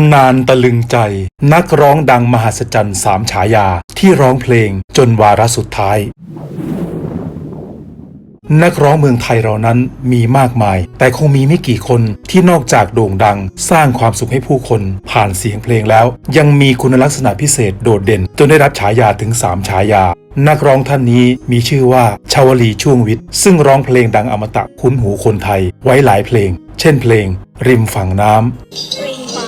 ำนานตะลึงใจ นักร้องดังมหัศจรรย์สามฉายา ที่ร้องเพลงจนวาระสุดท้าย นักร้องเมืองไทยเรานั้นมีมากมาย แต่คงมีไม่กี่คนที่นอกจากโด่งดัง สร้างความสุขให้ผู้คน ผ่านเสียงเพลงแล้ว ยังมีคุณลักษณะพิเศษโดดเด่น จนได้รับฉายาถึง 3 ฉายานักร้องท่านนี้มีชื่อว่าชาวลีช่วงวิทย์ ซึ่งร้องเพลงดังอมตะคุ้นหูคนไทยไว้หลายเพลง เช่นเพลง ริมฝั่งน้ำ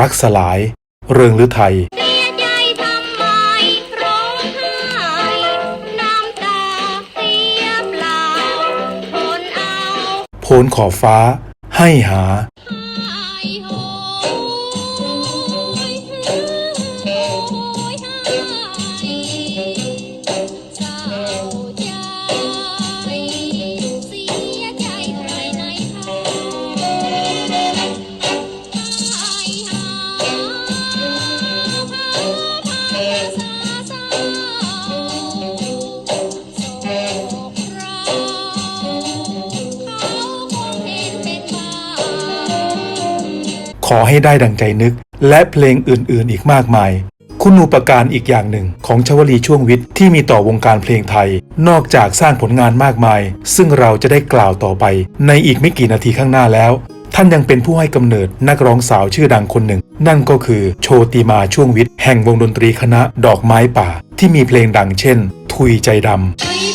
รักสลาย เริงฤทัยเสียใจทำไมร้องไห้น้ำตาเสียเปล่าทนเอาโพนขอบฟ้า ให้หา อให้ได้ดังใจนึก และเพลงอื่นๆ อีกมากมาย คุณูปการอีกอย่างหนึ่งของชวลีช่วงวิทย์ที่มีต่อวงการเพลงไทย นอกจากสร้างผลงานมากมาย ซึ่งเราจะได้กล่าวต่อไป ในอีกไม่กี่นาทีข้างหน้าแล้ว ท่านยังเป็นผู้ให้กำเนิดนักร้องสาวชื่อดังคนหนึ่ง นั่นก็คือโชติมาช่วงวิทย์แห่งวงดนตรีคณะดอกไม้ป่า ที่มีเพลงดังเช่น ทุยใจดำ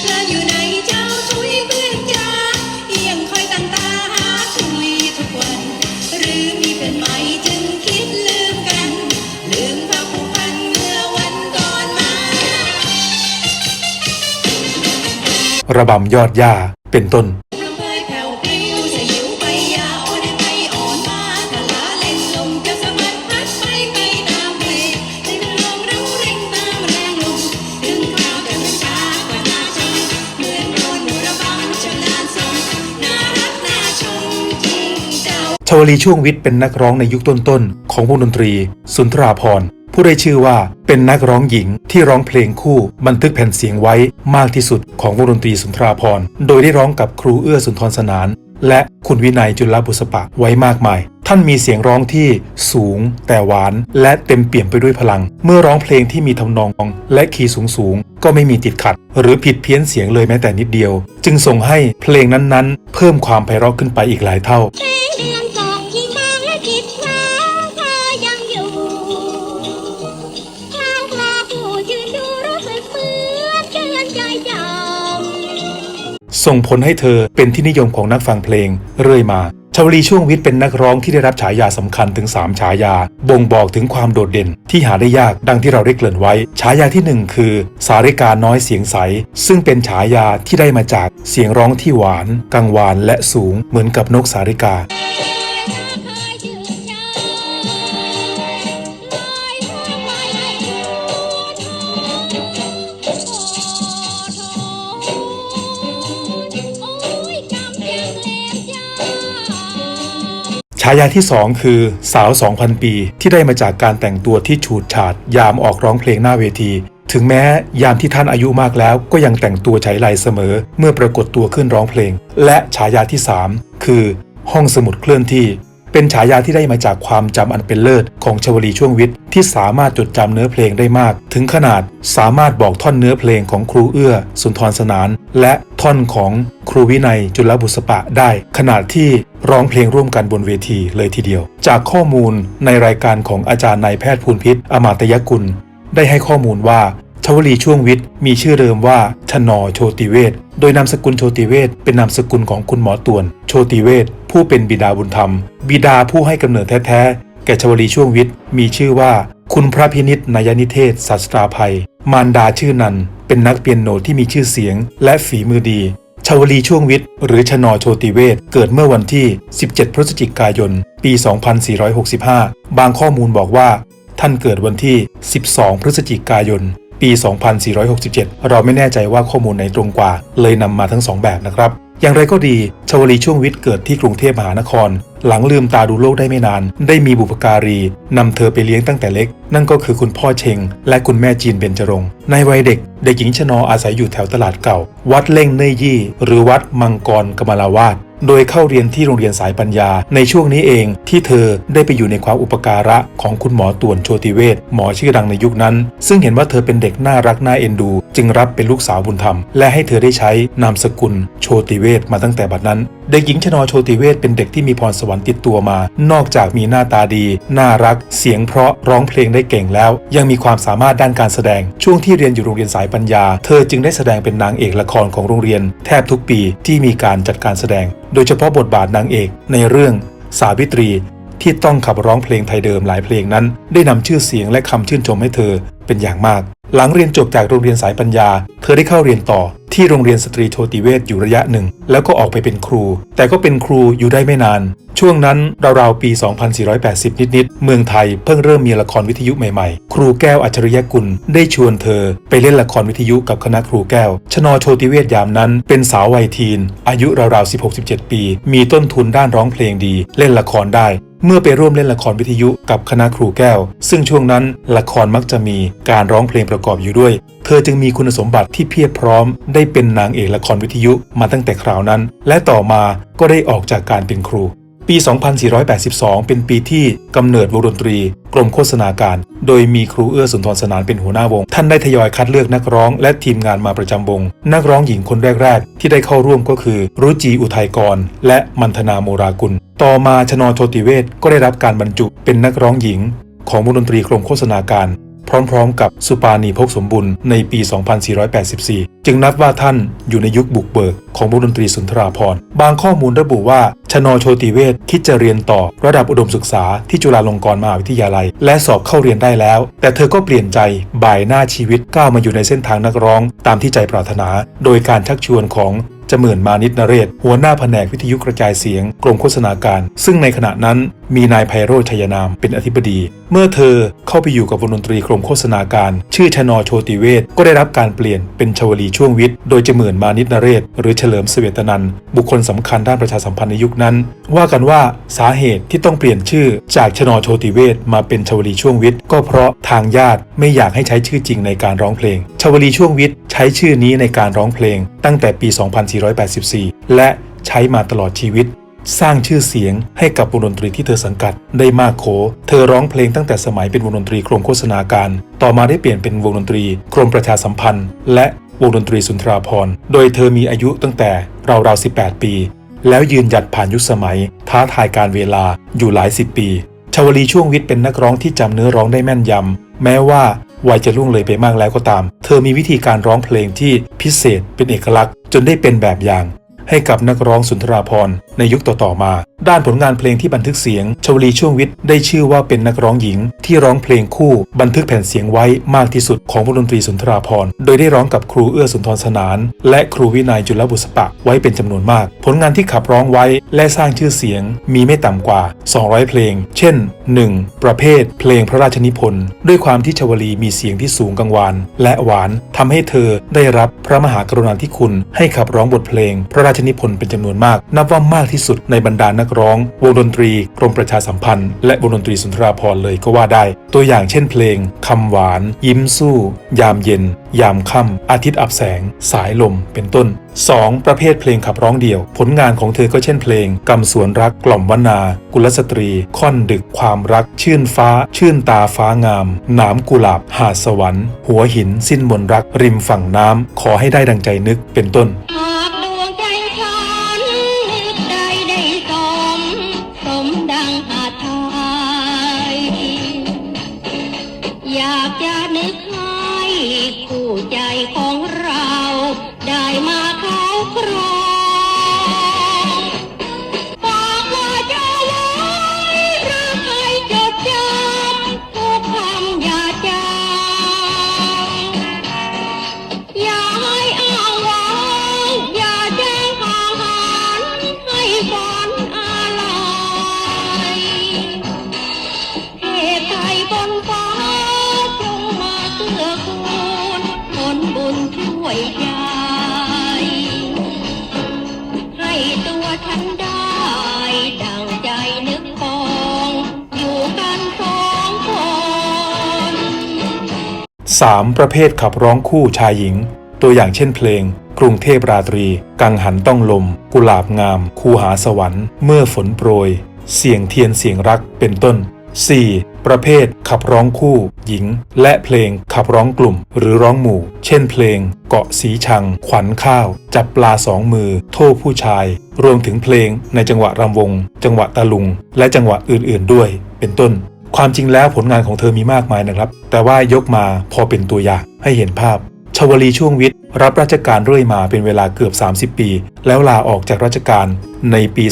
ระบำยอดย่าเป็นต้นรำเพยแผ่วพริ้วสยิวไปยาเปไปตามเพลงใจมันลองเราเร่งตามแรงลมถึงคราวแต่มันช้ากว่านชวลีช่วงวิทย์เป็นนักร้องในยุคต้นๆ ของวงดนตรี สุนทราพรณ์ ผู้ได้ชื่อว่าเป็นนักร้องหญิงที่ร้องเพลงคู่บันทึกแผ่นเสียงไว้มากที่สุดของวงดนตรีสุนทราพรณ์โดยได้ร้องกับครูเอื้อสุนทรสนาน และคุณวินัยจุลบุษปะไว้มากมาย ท่านมีเสียงร้องที่สูง แต่หวาน และเต็มเปี่ยมไปด้วยพลัง เมื่อร้องเพลงที่มีทำนองและคีย์สูงๆก็ไม่มีติดขัด หรือผิดเพี้ยนเสียงเลยแม้แต่นิดเดียว จึงส่งให้เพลงนั้นๆ เพิ่มความไพเราะขึ้นไปอีกหลายเท่า ส่งผลให้เธอเป็นที่นิยมของนักฟังเพลงเรื่อยมาชาวลีช่วงวิทย์เป็นนักร้องที่ได้รับฉายาสำคัญถึง 3 ฉายา บ่งบอกถึงความโดดเด่นที่หาได้ยากดังที่เราได้เกริ่นไว้ ฉายาที่ 1 คือ สาริกาน้อยเสียงใส ซึ่งเป็นฉายาที่ได้มาจากเสียงร้องที่หวาน กังวานและสูงเหมือนกับนกสาริกาายาที่ 2 คือสาว 2,000 ปี ที่ได้มาจากการแต่งตัวที่ฉูดฉาดยามออกร้องเพลงหน้าเวที ถึงแม้ยามที่ท่านอายุมากแล้ว ก็ยังแต่งตัวใช้ไหลเสมอ เมื่อปรากฏตัวขึ้นร้องเพลง และฉายาที่ 3 คือ ห้องสมุดเคลื่อนที่ เป็นฉายาที่ได้มาจากความจำอันเป็นเลิศของชวลีช่วงวิทย์ที่สามารถจดจำเนื้อเพลงได้มาก ถึงขนาดสามารถบอกท่อนเนื้อเพลงของครูเอื้อ สุนทรสนาน และท่อนของครูวินัยจุลบุษปะได้ ขนาดที่ร้องเพลงร่วมกันบนเวทีเลยทีเดียว จากข้อมูลในรายการของอาจารย์นายแพทย์ภูลพิษอมาตยกุล ได้ให้ข้อมูลว่า ชวลีช่วงวิทย์มีชื่อเดิมว่าชนอโชติเวศโดยนามสกุลโชติเวศเป็นนามสกุลของคุณหมอตวน โชติเวศผู้เป็นบิดาบุญธรรม บิดาผู้ให้กำเนิดแท้ๆ แก่ชวลีช่วงวิทย์มีชื่อว่า คุณพระพินิษนายนิเทศศาสตราภัย มารดาชื่อนันเป็นนักเปียโนที่มีชื่อเสียง และฝีมือดีชาวลีช่วงวิทย์หรือชนอโชติเวศเกิดเมื่อวันที่ 17 พฤศจิกายน ปี 2465 บางข้อมูลบอกว่า ท่านเกิดวันที่ 12 พฤศจิกายน ปี 2467 เราไม่แน่ใจว่าข้อมูลไหนตรงกว่า เลยนำมาทั้งสองแบบนะครับ อย่างไรก็ดี ชวลีช่วงวิทย์เกิดที่กรุงเทพมหานคร หลังลืมตาดูโลกได้ไม่นาน ได้มีบุพการีนำเธอไปเลี้ยงตั้งแต่เล็ก นั่นก็คือคุณพ่อเชง และคุณแม่จีนเบญจรงค์ในวัยเด็ก เด็กหญิงชนออาศัยอยู่แถวตลาดเก่า วัดเล่งเนยยี่ หรือวัดมังกรกมลาวาส โดยเข้าเรียนที่โรงเรียนสายปัญญา ในช่วงนี้เองที่เธอได้ไปอยู่ในความอุปการะของคุณหมอต่วนโชติเวชหมอชื่อดังในยุคนั้น ซึ่งเห็นว่าเธอเป็นเด็กน่ารักน่าเอ็นดู จึงรับเป็นลูกสาวบุญธรรม และให้เธอได้ใช้นามสกุลโชติเวชมาตั้งแต่บัดนั้นเด็กหญิงชนอโชติเวศเป็นเด็กที่มีพรสวรรค์ติดตัวมา นอกจากมีหน้าตาดี น่ารัก เสียงเพราะร้องเพลงได้เก่งแล้ว ยังมีความสามารถด้านการแสดง ช่วงที่เรียนอยู่โรงเรียนสายปัญญา เธอจึงได้แสดงเป็นนางเอกละครของโรงเรียน แทบทุกปีที่มีการจัดการแสดง โดยเฉพาะบทบาทนางเอกในเรื่องสาวิตรี ที่ต้องขับร้องเพลงไทยเดิมหลายเพลงนั้น ได้นำชื่อเสียงและคำชื่นชมให้เธอเป็นอย่างมาก หลังเรียนจบจากโรงเรียนสายปัญญา เธอได้เข้าเรียนต่อที่โรงเรียนสตรีโชติเวศอยู่ระยะหนึ่ง แล้วก็ออกไปเป็นครู แต่ก็เป็นครูอยู่ได้ไม่นาน ช่วงนั้นราวๆปี 2480 นิดๆ เมืองไทยเพิ่งเริ่มมีละครวิทยุใหม่ๆ ครูแก้วอัจฉริยกุลได้ชวนเธอไปเล่นละครวิทยุกับคณะครูแก้ว ชนอโชติเวศยามนั้น เป็นสาววัยทีน อายุราวๆ 16-17 ปี มีต้นทุนด้านร้องเพลงดี เล่นละครได้เมื่อไปร่วมเล่นละครวิทยุกับคณะครูแก้ว ซึ่งช่วงนั้นละครมักจะมีการร้องเพลงประกอบอยู่ด้วย เธอจึงมีคุณสมบัติที่เพียบพร้อม ได้เป็นนางเอกละครวิทยุมาตั้งแต่คราวนั้น และต่อมาก็ได้ออกจากการเป็นครู ปี 2482 เป็นปีที่กำเนิดวงดนตรี กรมโฆษณาการ โดยมีครูเอื้อสุนทรสนานเป็นหัวหน้าวง ท่านได้ทยอยคัดเลือกนักร้องและทีมงานมาประจำวง นักร้องหญิงคนแรก ๆ ที่ได้เข้าร่วมก็คือ รุจีอุทัยกร และมันธนาโมรากุล ต่อมาชนอโชติเวศก็ได้รับการบรรจุเป็นนักร้องหญิง ของวงดนตรีกรมโฆษณาการ พร้อมๆ กับสุปานีพกสมบุญในปี 2484 จึงนับว่าท่านอยู่ในยุคบุกเบิกของวงดนตรีสุนทราภรณ์บางข้อมูลระบุว่าชนอโชติเวศคิดจะเรียนต่อระดับอุดมศึกษาที่จุฬาลงกรณ์มหาวิทยาลัย และสอบเข้าเรียนได้แล้ว แต่เธอก็เปลี่ยนใจบ่ายหน้าชีวิตก้าวมาอยู่ในเส้นทางนักร้อง ตามที่ใจปรารถนา โดยการชักชวนของ จเหมือนมานิตนเรศ หัวหน้าแผนกวิทยุกระจายเสียงกรมโฆษณาการ ซึ่งในขณะนั้นมีนายไพโรจน์ชัยนามเป็นอธิบดี เมื่อเธอเข้าไปอยู่กับวงดนตรีกรมโฆษณาการ ชื่อชนอโชติเวศก็ได้รับการเปลี่ยนเป็นชวลีช่วงวิทย์ โดยจเหมือนมานิตนเรศ หรือเฉลิมเสวตนันบุคคลสำคัญด้านประชาสัมพันธ์ในยุคนั้น ว่ากันว่าสาเหตุที่ต้องเปลี่ยนชื่อจากชนอโชติเวศมาเป็นชวลีช่วงวิทย์ ก็เพราะทางญาติไม่อยากให้ใช้ชื่อจริงในการร้องเพลง ชวลีช่วงวิทย์ใช้ชื่อนี้ในการร้องเพลง ตั้งแต่ปี 2 0 2484 และใช้มาตลอดชีวิต สร้างชื่อเสียงให้กับวงดนตรีที่เธอสังกัดได้มากโข เธอร้องเพลงตั้งแต่สมัยเป็นวงดนตรีกรมโฆษณาการ ต่อมาได้เปลี่ยนเป็นวงดนตรีกรมประชาสัมพันธ์ และวงดนตรีสุนทราภรณ์ โดยเธอมีอายุตั้งแต่ราวๆ 18 ปี แล้วยืนหยัดผ่านยุคสมัย ท้าทายการเวลาอยู่หลายสิบปีชาวลีช่วงวิทย์เป็นนักร้องที่จำเนื้อร้องได้แม่นยำแม้ว่า วัยจะล่วงเลยไปมากแล้วก็ตาม เธอมีวิธีการร้องเพลงที่พิเศษเป็นเอกลักษณ์ จนได้เป็นแบบอย่าง ให้กับนักร้องสุนทราภร ในยุคต่อๆมา ด้านผลงานเพลงที่บันทึกเสียง ชวลีช่วงวิทย์ได้ชื่อว่าเป็นนักร้องหญิง ที่ร้องเพลงคู่บันทึกแผ่นเสียงไว้มากที่สุดของวงดนตรีสุนทราภรณ์โดยได้ร้องกับครูเอื้อสุนทรสนาน และครูวินัยจุลบุษปะไว้เป็นจำนวนมาก ผลงานที่ขับร้องไว้และสร้างชื่อเสียงมีไม่ต่ำกว่า 200 เพลง เช่น 1. ประเภท เพลงพระราชนิพนธ์ด้วยความที่ชวลีมีเสียงที่สูงกังวาน และหวานทำให้เธอได้รับพระมหากรุณาธิคุณ ให้ขับร้องบทเพลง พระราชนิพนธ์เป็นจำนวนมาก นับว่ามากที่สุดในบรรดานักร้อง วงดนตรีกรมประชาสัมพันธ์ และวงดนตรีสุนทราภรณ์เลยก็ว่าได้ ตัวอย่างเช่นเพลงคำหวาน ยิ้มสู้ ยามเย็น ยามค่ำอาทิตย์อับแสง สายลมเป็นต้น 2. ประเภทเพลงขับร้องเดี่ยว ผลงานของเธอก็เช่นเพลงกำสวนรักกล่อมวนา กุลสตรี ค่อนดึกความรัก ชื่นฟ้า ชื่นตาฟ้างาม หนามกุหลาบ หาสวรรค์ หัวหิน สิ้นมนรัก ริมฝั่งน้ำขอให้ได้ดังใจนึกเป็นต้น 3. ประเภทขับร้องคู่ชายหญิง ตัวอย่างเช่นเพลง กรุงเทพราตรี กังหันต้องลม กุหลาบงาม คูหาสวรรค์ เมื่อฝนโปรย เสียงเทียนเสียงรักเป็นต้น 4. ประเภทขับร้องคู่ หญิง และเพลงขับร้องกลุ่ม หรือร้องหมู่ เช่นเพลง เกาะสีชัง ขวัญข้าว จับปลาสองมือ โทษผู้ชาย รวมถึงเพลงในจังหวะรำวง จังหวะตะลุง และจังหวะอื่นๆด้วย เป็นต้น ความจริงแล้วผลงานของเธอมีมากมายนะครับ แต่ว่ายกมาพอเป็นตัวอย่างให้เห็นภาพ ชวลีช่วงวิทย์ รับราชการเรื่อยมาเป็นเวลาเกือบ 30 ปี แล้วลาออกจากราชการในปี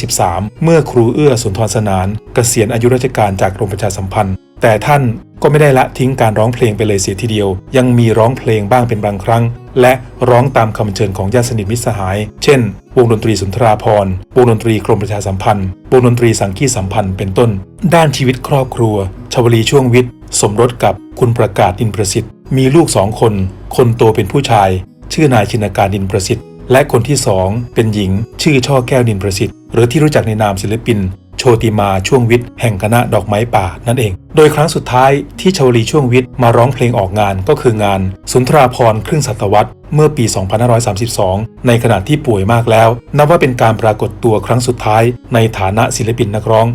2513 เมื่อครูเอื้อสุนทรสนานเกษียณอายุราชการจากกรมประชาสัมพันธ์ แต่ท่านก็ไม่ได้ละทิ้งการร้องเพลงไปเลยเสียทีเดียว ยังมีร้องเพลงบ้างเป็นบางครั้ง และร้องตามคำเชิญของญาติสนิทมิตรสหาย เช่น วงดนตรีสุนทราภรณ์วงดนตรีกรมประชาสัมพันธ์ วงดนตรีสังคีสัมพันธ์ เป็นต้น ด้านชีวิตครอบครัว ชวลีช่วงวิทย์ สมรสกับคุณประกาศดินประสิทธิ์ มีลูกสองคน คนโตเป็นผู้ชาย ชื่อนายชินการดินประสิทธิ์ และคนที่สองเป็นหญิง ชื่อช่อแก้วดินประสิทธิ์ หรือที่รู้จักในนามศิลปิน โชติมาช่วงวิทย์แห่งคณะดอกไม้ป่านั่นเอง โดยครั้งสุดท้ายที่ชวลีช่วงวิทย์มาร้องเพลงออกงานก็คืองาน สุนทราพรครึ่งศตวรรษเมื่อปี 2532 ในขณะที่ป่วยมากแล้ว นับว่าเป็นการปรากฏตัวครั้งสุดท้ายในฐานะศิลปินนักร้อง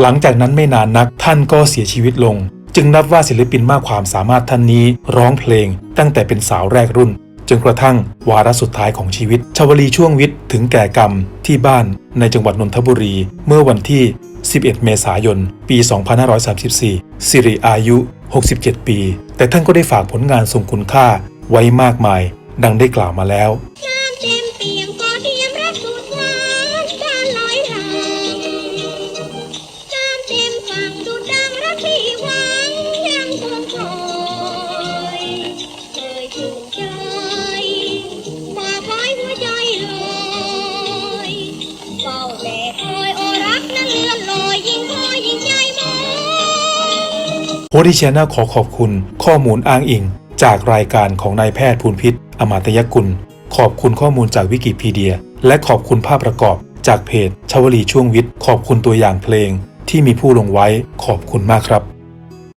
หลังจากนั้นไม่นานนักท่านก็เสียชีวิตลง จึงนับว่าศิลปินมากความสามารถท่านนี้ร้องเพลง ตั้งแต่เป็นสาวแรกรุ่น จนกระทั่งวาระสุดท้ายของชีวิต ชวลีช่วงวิทย์ถึงแก่กรรมที่บ้านในจังหวัดนนทบุรี เมื่อวันที่ 11 เมษายน ปี 2534 สิริอายุ 67 ปี แต่ท่านก็ได้ฝากผลงานทรงคุณค่าไว้มากมาย ดังได้กล่าวมาแล้ว โฮดิชแนลขอขอบคุณข้อมูลอ้างอิง จากรายการของนายแพทย์ภูลพิษ อมาตยกุล ขอบคุณข้อมูลจากวิกิพีเดีย และขอบคุณภาพประกอบ จากเพจชวลีช่วงวิทย์ ขอบคุณตัวอย่างเพลง ที่มีผู้ลงไว้ขอบคุณมากครับ